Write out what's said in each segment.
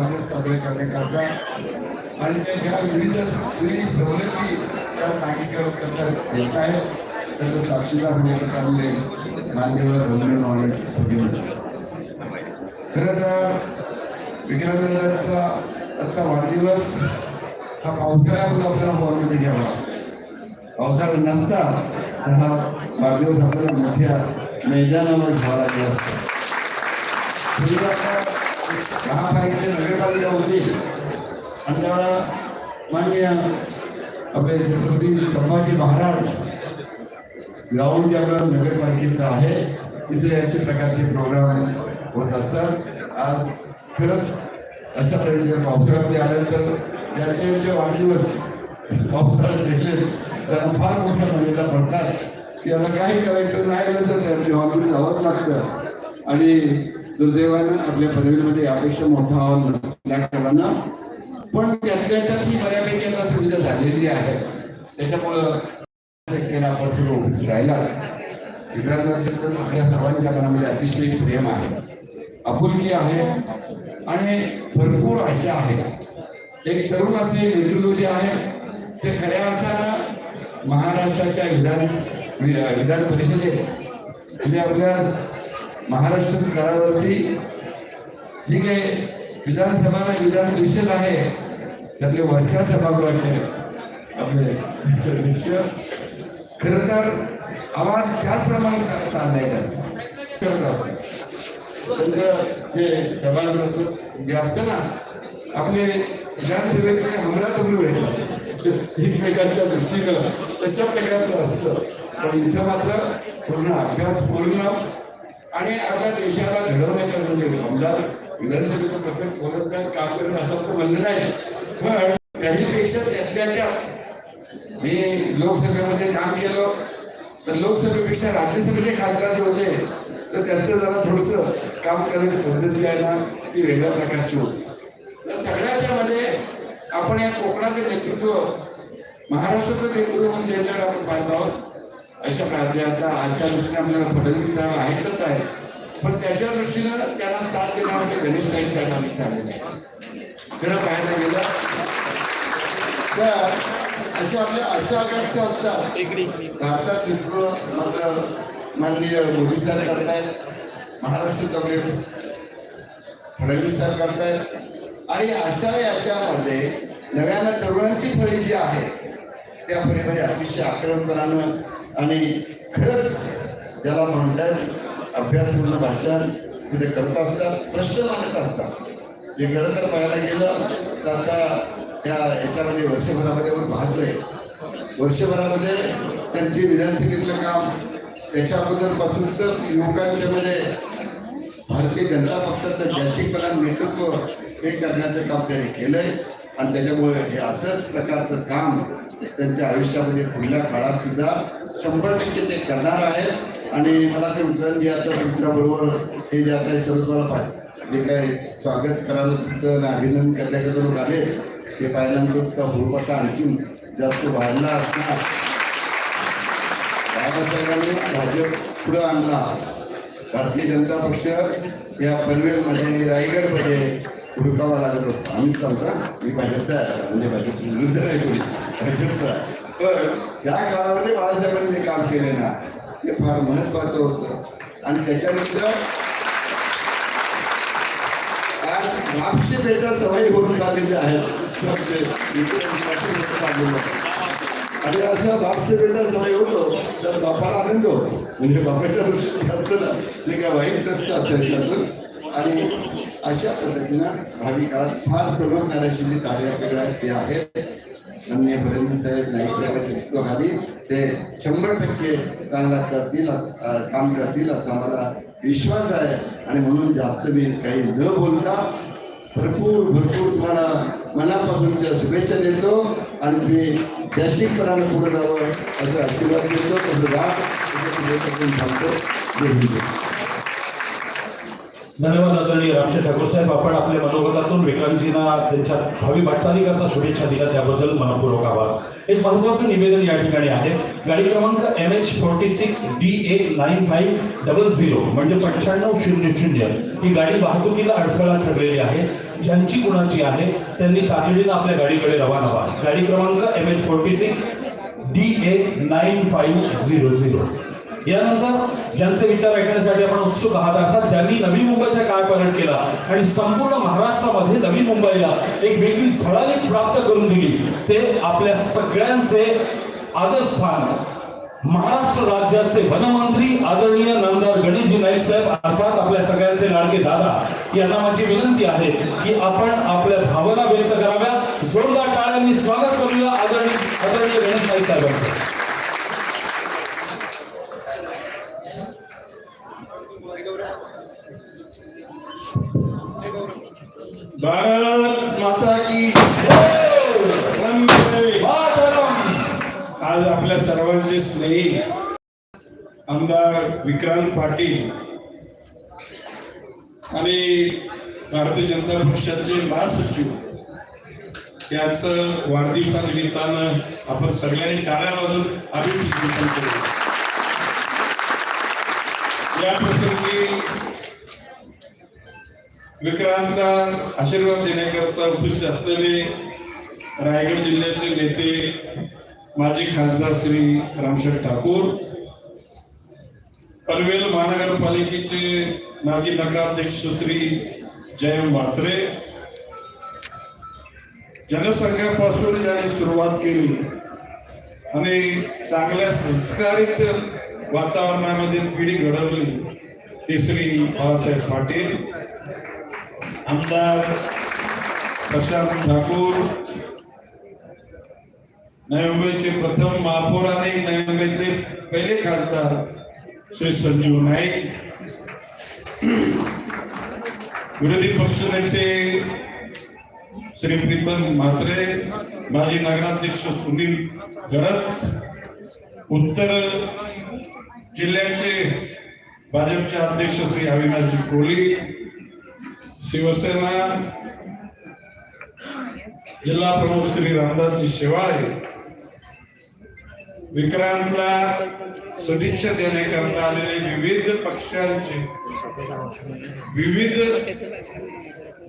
साजरे करण्याकरता आणि ते ह्या विविध सोयी सवलती त्या नागरिकांकरता देत आहेत त्याचं साक्षीदार होण्याकरता मान्यवर धनगर नॉलेज भगिनी खरं तर विक्रांतांचा आजचा वाढदिवस हा पावसाळ्यातून आपल्याला हॉलमध्ये घ्यावा. पावसाळा नसता तर हा वाढदिवस आपल्याला मोठ्या मैदानावर घ्यावा लागला असतो. सुरुवातीला नगरपालिका होती आणि त्यावेळा माननीय आपले छत्रपती संभाजी महाराज ग्राउंड जे आपलं नगरपालिकेचं आहे. तिथे असे प्रकारचे प्रोग्राम होत असतात. आज खरंच अशा पद्धतीने पावसाळ्यामध्ये आल्यानंतर ज्यांचे वाढदिवस पावसाळ्यात देखले त्यांना फार मोठ्या मर्यादा पडतात. की याला काही करायचं नाही आलं तर त्यांच्या हॉलमध्ये जावंच लागतं. आणि दुर्दैवानं आपल्या पनवेलमध्ये यापेक्षा मोठा हॉल नसल्या कारणानं पण त्यातल्या त्यात ही बऱ्यापैकी आता सुविधा झालेली आहे. त्याच्यामुळं केला आपण सगळं ऑफिस राहिला. विक्रांतबद्दल आपल्या सर्वांच्या मनामध्ये अतिशय प्रेम आहे. आपुलकी आहे आणि भरपूर आशा आहे. एक तरुण असे नेतृत्व जे आहे ते खऱ्या अर्थानं महाराष्ट्राच्या विधान विधान परिषदेत म्हणजे आपल्या महाराष्ट्राच्या स्तरावरती जी काही विधानसभा विधान परिषद आहे त्यातले वरच्या सभागृहाचे आपले सदस्य खरं तर आवाज त्याचप्रमाणे चाललाय त्यांचा करत. जे सभागृह जे असतं ना आपले विधानसभेतले हमरा तमरू येतात एकमेकांच्या दृष्टीनं तशा प्रकारचं असतं. पण इथं मात्र पूर्ण अभ्यास पूर्ण आणि आपल्या देशाला घडवण्याच्या म्हणजे समजा विधानसभेचं कसं बोलत नाही काम करत असं तर म्हणलं नाही. पण त्याहीपेक्षा त्यातल्या त्यात मी लोकसभेमध्ये काम केलं. तर लोकसभेपेक्षा राज्यसभेचे खासदार जे होते तर त्यांचं जरा थोडस काम करण्याची पद्धती आहे ना ती वेगळ्या प्रकारची होती. तर सगळ्याच्या मध्ये आपण या कोकणाचं नेतृत्व महाराष्ट्राचं नेतृत्व म्हणून द्यायला आपण पाहत आहोत अशा प्रकारे आता आजच्या दृष्टीने आपल्याला फडणवीस साहेब आहेतच आहे पण त्याच्या दृष्टीनं त्यांना साथ देण्यामध्ये गणेश नाईक साहेब आम्ही चाललेले आहे. खरं पाहायला गेलं तर अशा आपल्या अशा आकांक्षा असतात. भारतात नेतृत्व मात्र माननीय मोदी साहेब करतायत महाराष्ट्रात आपले फडणवीस साहेब करतायत. आणि अशा याच्यामध्ये नव्यानं तरुणांची फळी जी आहे त्या फळीमध्ये अतिशय आक्रमकपणानं आणि खरंच ज्याला म्हणतात अभ्यासपूर्ण भाषण तिथे करत असतात प्रश्न मांडत असतात. हे खरं तर पाहायला गेलं तर आता त्या याच्यामध्ये वर्षभरामध्ये आपण पाहतोय. वर्षभरामध्ये त्यांचे विधानसभेतलं काम त्याच्या अगोदरपासूनच युवकांच्या मध्ये भारतीय जनता पक्षाचं डॅशिकपणा नेतृत्व हे करण्याचं काम त्यांनी केलंय. आणि त्याच्यामुळे हे असंच प्रकारचं काम त्यांच्या आयुष्यामध्ये पुढल्या काळात सुद्धा शंभर टक्के ते करणार आहेत. आणि मला ते उत्तर जे आता तुमच्याबरोबर हे जे आता हे सर्व तुम्हाला पाठ जे काय स्वागत करायला तुमचं आणि अभिनंदन करण्याकरता लोक आले ते पाहिल्यानंतर तुमचा हुरपता आणखी जास्त वाढला असणार. बाबासाहेबांनी भाजप पुढं आणला. भारतीय जनता पक्ष या पनवेलमध्ये रायगडमध्ये हुडकावा लागत होता. आम्ही चालता मी भाजपचा आहे म्हणजे भाजपची विरुद्ध नाही कोणी भाजपचा पण त्या काळामध्ये बाळासाहेबांनी जे काम केले ना ते फार महत्वाचं होतं. आणि त्याच्यानंतर आज वापशी भेटा सवयी होऊन झालेली आहेत. आणि असं बापसे बेटा सवय होतो तर बापाला आनंद होतो. म्हणजे बापाच्या दृष्टीने असतं ना ते काय वाईट नसतं असं आणि अशा पद्धतीनं भावी काळात फार चमकणाऱ्या कार्य आपल्याकडे ते आहेत माननीय फडणवीस साहेब नाईक साहेबांच्या नेतृत्वाखाली ते शंभर टक्के चांगला करतील काम करतील असा मला विश्वास आहे. आणि म्हणून जास्त मी काही न बोलता भरपूर भरपूर तुम्हाला मनापासूनच्या शुभेच्छा देतो. आणि तुम्ही दशिकपणाने पुढे जावं असं आशीर्वाद देतो. तसं राहतो थांबतो जय हिंद. धन्यवाद आदरणीय रामशे ठाकूर साहेब. आपण आपल्या मनोगतातून विक्रांतजींना त्यांच्या भावी वाटचाली करता शुभेच्छा दिल्या. त्याबद्दल मनपूर्वक आभार. एक महत्वाचं निवेदन या ठिकाणी आहे. गाडी क्रमांक M H forty six D A nine five double zero म्हणजे पंच्याण्णव शून्य शून्य. ही गाडी वाहतुकीला अडथळा ठरलेली आहे. ज्यांची कुणाची आहे त्यांनी तातडीनं आपल्या गाडीकडे रवाना व्हा. गाडी क्रमांक M H forty six D A nine five zero zero यानंतर ज्यांचे विचार ऐकण्यासाठी आपण उत्सुक आहात अर्थात ज्यांनी नवी मुंबईचा कायापालट केला आणि संपूर्ण महाराष्ट्रामध्ये नवी मुंबईला एक वेगळी झळाळी प्राप्त करून दिली ते आपल्या सगळ्यांचे आदरस्थान. महाराष्ट्र राज्याचे वनमंत्री आदरणीय नामदार गणेशजी नाईक साहेब अर्थात आपल्या सगळ्यांचे लाडके दादा यांना माझी विनंती आहे की आपण आपल्या भावना व्यक्त कराव्या जोरदार टाळ्यांनी स्वागत करूया आदरणीय आदरणीय गणेश नाईक साहेबांचं. भारत माता की आज आपल्या सर्वांचे स्नेही आमदार विक्रांत पाटील आणि भारतीय जनता पक्षाचे महासचिव यांचं वाढदिवसानिमित्तानं आपण सगळ्यांनी टाळ्या वाजून अभिनंदन करू या प्रसंगी विक्रांतला आशीर्वाद देण्याकरता उपस्थित असलेले रायगड जिल्ह्याचे नेते माजी खासदार श्री रामशेठ ठाकूर पनवेल महानगरपालिकेचे माजी नगराध्यक्ष श्री जयम म्हात्रे जनसंघापासून ज्यांनी सुरुवात केली आणि चांगल्या संस्कारित वातावरणामध्ये पिढी घडवली ते श्री बाळासाहेब पाटील. आमदार प्रशांत ठाकूर नवी मुंबईचे प्रथम महापौर आणि नवी मुंबईतले पहिले खासदार श्री संजीव नाईक विरोधी पक्षनेते श्री प्रीतम म्हात्रे माजी नगराध्यक्ष सुनील गरत उत्तर जिल्ह्याचे भाजपचे अध्यक्ष श्री अविनाशजी कोहली शिवसेना जिल्हा प्रमुख श्री रामदासजी शेवाळे विक्रांतला सदिच्छा देण्याकरता आलेले विविध पक्षांचे विविध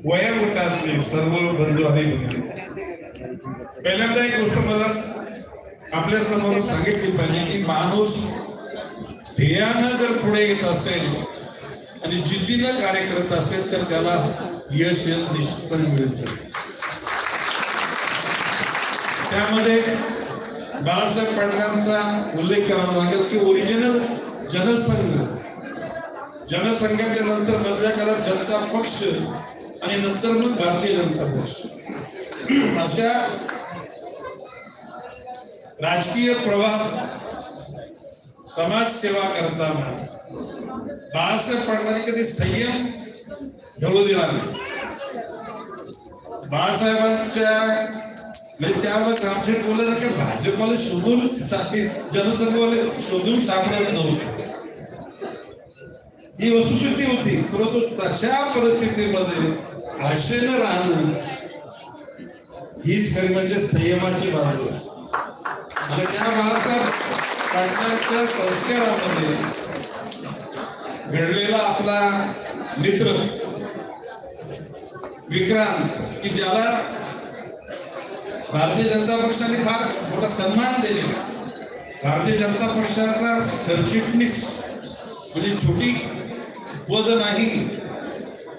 वयोगटातले सर्व बंधू आणि पहिल्यांदा एक गोष्ट मला आपल्यासमोर सांगितली पाहिजे की माणूस ध्येयानं जर पुढे येत असेल आणि जिद्दीनं कार्य करत असेल तर त्याला यश निश्चितपणे मिळत त्यामध्ये बाळासाहेब पाटलांचा उल्लेख करावा लागेल की ओरिजिनल जनसंघ जनसंघाच्या नंतर मधल्या काळात जनता पक्ष आणि नंतर मग भारतीय जनता पक्ष. अशा राजकीय प्रवाह समाजसेवा करताना बाळासाहेब पाटलांनी कधी संयम ढळू दिला नाही. बाळासाहेबांच्या म्हणजे त्यावेळेला रामशेठ बोलले ना की भाजपवाले शोधून सापी जनसंघवाले शोधून सापडत नव्हते ही वस्तुस्थिती होती. परंतु तशा परिस्थितीमध्ये आशेनं राहणं हीच खरी म्हणजे संयमाची बाजू आहे. आणि त्या बाळासाहेब पाटलांच्या संस्कारामध्ये घडलेला आपला मित्र विक्रांत की ज्याला भारतीय जनता पक्षाने फार मोठा सन्मान दिलेला. भारतीय जनता पक्षाचा सरचिटणीस म्हणजे छोटी पद नाही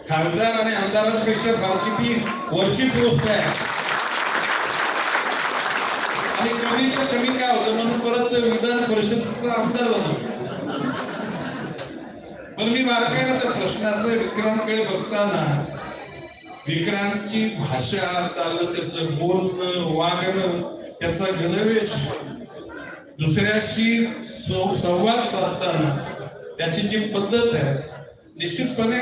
खासदार आणि आमदारांपेक्षा फारची ती वरची पोस्ट आहे. आणि कमीत कमी काय होतं? म्हणून परत विधान परिषदेचा आमदार बनवलं पण मी बारकायला प्रश्न असा विक्रांतकडे बघताना विक्रांतची भाषा चाललं त्याचं बोलणं वागणं त्याचा गणवेश दुसऱ्याशी संवाद साधताना त्याची जी पद्धत आहे निश्चितपणे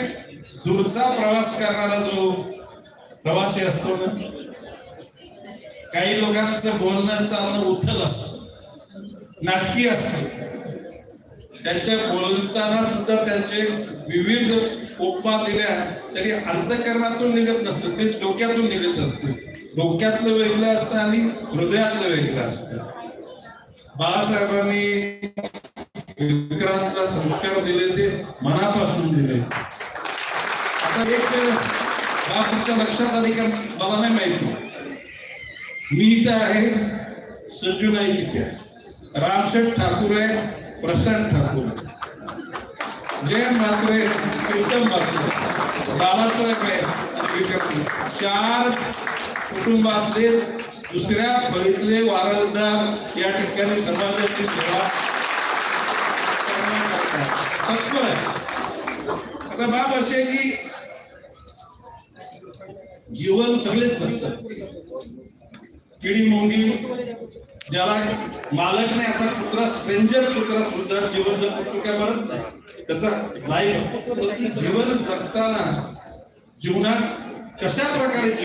दूरचा प्रवास करणारा जो प्रवासी असतो ना काही लोकांचं बोलणं चालणं उथल असतं नाटकी असतं. त्यांच्या बोलताना सुद्धा त्यांचे विविध उपमा दिल्या तरी अंतकरणातून निघत नसतं ते डोक्यातून निघत असते. डोक्यातलं वेगळं असतं आणि हृदयातलं वेगळं असतं. बाळासाहेबांनी विक्रांतला संस्कार दिले ते मनापासून दिले. आता एक हा लक्षात आली का? मला नाही माहिती. मी इथं आहे संजू नाईक इथे. रामशेठ ठाकूर आहे प्रशांत ठाकूर. आहे जय मात्रे प्रीतम मात्रे बाळासाहेब आहे चार कुटुंबातले दुसऱ्या फळीतले वारसदार या ठिकाणी समाजाची सेवा तत्पर आहे आता बाब असे की जीवन सगळेच जगतात किडी मोंगी ज्याला मालक नाही असा कुत्रा स्ट्रेंजर कुत्रा सुद्धा जीवन जगतो काय मरत नाही त्याचा लाईफ जीवन जगताना जीवनात कशा प्रकारे